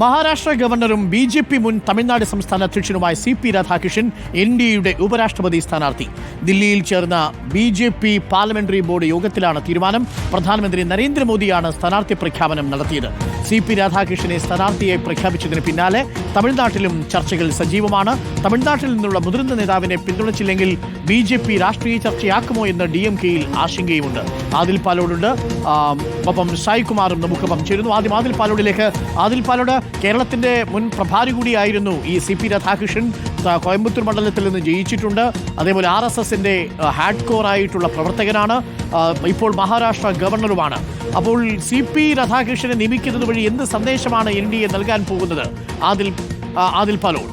മഹാരാഷ്ട്ര ഗവർണറും B J P മുൻ തമിഴ്നാട് സംസ്ഥാന അധ്യക്ഷനുമായ C P Radhakrishnan N D എയുടെ ഉപരാഷ്ട്രപതി സ്ഥാനാർത്ഥി. ദില്ലിയിൽ ചേർന്ന B J P parliamentary board യോഗത്തിലാണ് തീരുമാനം. പ്രധാനമന്ത്രി നരേന്ദ്രമോദിയാണ് സ്ഥാനാർത്ഥി പ്രഖ്യാപനം നടത്തിയത്. സി പി രാധാകൃഷ്ണനെ സ്ഥാനാർത്ഥിയായി പ്രഖ്യാപിച്ചതിന് പിന്നാലെ തമിഴ്നാട്ടിലും ചർച്ചകൾ സജീവമാണ്. തമിഴ്നാട്ടിൽ നിന്നുള്ള മുതിർന്ന നേതാവിനെ പിന്തുണച്ചില്ലെങ്കിൽ ബി ജെ പി രാഷ്ട്രീയ ചർച്ചയാക്കുമോ എന്ന് ഡി എം കെയിൽ ആശങ്കയുമുണ്ട്. ആദിൽ പാലോടുണ്ട്. ഒപ്പം സായികുമാറും നമുക്കൊപ്പം ചേരുന്നു. ആദ്യം ആദിൽ പാലോടിലേക്ക്. ആദിൽ പാലോട് കേരളത്തിന്റെ മുൻ പ്രഭാരി കൂടിയായിരുന്നു ഈ സി പി രാധാകൃഷ്ണൻ. കോയമ്പത്തൂർ മണ്ഡലത്തിൽ നിന്ന് ജയിച്ചിട്ടുണ്ട്. അതേപോലെ ആർ എസ് എസിന്റെ കോർ ആയിട്ടുള്ള പ്രവർത്തകനാണ്. ഇപ്പോൾ മഹാരാഷ്ട്ര ഗവർണറുമാണ്. അപ്പോൾ സി പി രാധാകൃഷ്ണനെ നിയമിക്കുന്നത് വഴി എന്ത് സന്ദേശമാണ് എൻ ഡി എ നൽകാൻ പോകുന്നത്? ആദിൽ ആദിൽ പാലോട്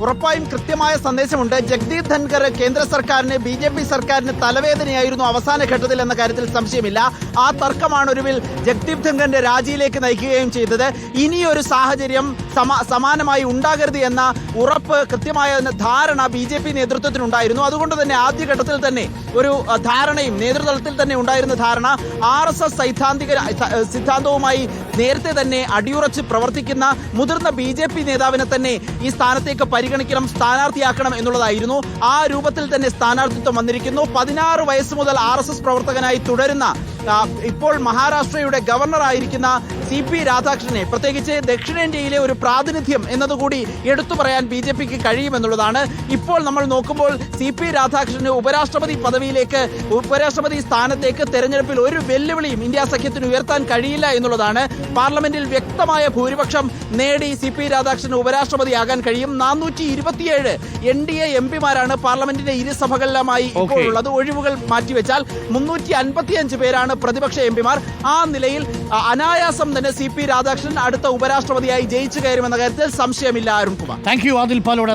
ഉറപ്പായും കൃത്യമായ സന്ദേശമുണ്ട്. ജഗ്ദീപ് ധൻഖർ കേന്ദ്ര സർക്കാരിന് ബി ജെ പി സർക്കാരിന് തലവേദനയായിരുന്നു അവസാന ഘട്ടത്തിൽ എന്ന കാര്യത്തിൽ സംശയമില്ല. ആ തർക്കമാണ് ഒരുവിൽ ജഗ്ദീപ് ധൻഖറിന്റെ രാജിയിലേക്ക് നയിക്കുകയും ചെയ്തത്. ഇനിയൊരു സാഹചര്യം സമ- സമാനമായി ഉണ്ടാകരുത് എന്ന ഉറപ്പ് കൃത്യമായ ധാരണ ബി ജെ പി നേതൃത്വത്തിനുണ്ടായിരുന്നു. അതുകൊണ്ട് തന്നെ ആദ്യഘട്ടത്തിൽ തന്നെ ഒരു ധാരണയും നേതൃതലത്തിൽ തന്നെ ഉണ്ടായിരുന്ന ധാരണ ആർ എസ് എസ് സൈദ്ധാന്തിക സിദ്ധാന്തവുമായി നേരത്തെ തന്നെ അടിയുറച്ച് പ്രവർത്തിക്കുന്ന മുതിർന്ന ബി ജെ പി നേതാവിനെ തന്നെ ഈ സ്ഥാനത്തേക്ക് പരിഗണിക്കണം സ്ഥാനാർത്ഥിയാക്കണം എന്നുള്ളതായിരുന്നു. ആ രൂപത്തിൽ തന്നെ സ്ഥാനാർത്ഥിത്വം വന്നിരിക്കുന്നു. പതിനാറ് വയസ്സ് മുതൽ ആർ പ്രവർത്തകനായി തുടരുന്ന ഇപ്പോൾ മഹാരാഷ്ട്രയുടെ ഗവർണർ ആയിരിക്കുന്ന സി പി രാധാകൃഷ്ണനെ പ്രത്യേകിച്ച് ദക്ഷിണേന്ത്യയിലെ ഒരു പ്രാതിനിധ്യം എന്നതുകൂടി എടുത്തു പറയാൻ ബി ജെ പിക്ക് കഴിയുമെന്നുള്ളതാണ്. ഇപ്പോൾ നമ്മൾ നോക്കുമ്പോൾ സി പി രാധാകൃഷ്ണന് ഉപരാഷ്ട്രപതി പദവിയിലേക്ക് ഉപരാഷ്ട്രപതി സ്ഥാനത്തേക്ക് തെരഞ്ഞെടുപ്പിൽ ഒരു വെല്ലുവിളിയും ഇന്ത്യ സഖ്യത്തിന് ഉയർത്താൻ കഴിയില്ല എന്നുള്ളതാണ്. പാർലമെന്റിൽ വ്യക്തമായ ഭൂരിപക്ഷം നേടി സി പി രാധാകൃഷ്ണന് ഉപരാഷ്ട്രപതിയാകാൻ കഴിയും. നാനൂറ്റി ഇരുപത്തിയേഴ് എൻ ഡി എ എം പിമാരാണ് പാർലമെന്റിന്റെ ഇരുസഭകളിലുമായി ഇപ്പോൾ ഉള്ളത്. ഒഴിവുകൾ മാറ്റിവെച്ചാൽ മുന്നൂറ്റി അൻപത്തിയഞ്ച് പേരാണ് പ്രതിപക്ഷ എം പിമാർ. ആ നിലയിൽ അനായാസം തന്നെ സി പി രാധാകൃഷ്ണൻ അടുത്ത ഉപരാഷ്ട്രപതിയായി ജയിച്ചു കയറുമെന്ന കാര്യത്തിൽ സംശയമില്ല Arunkumar. Thank you Adil Palode.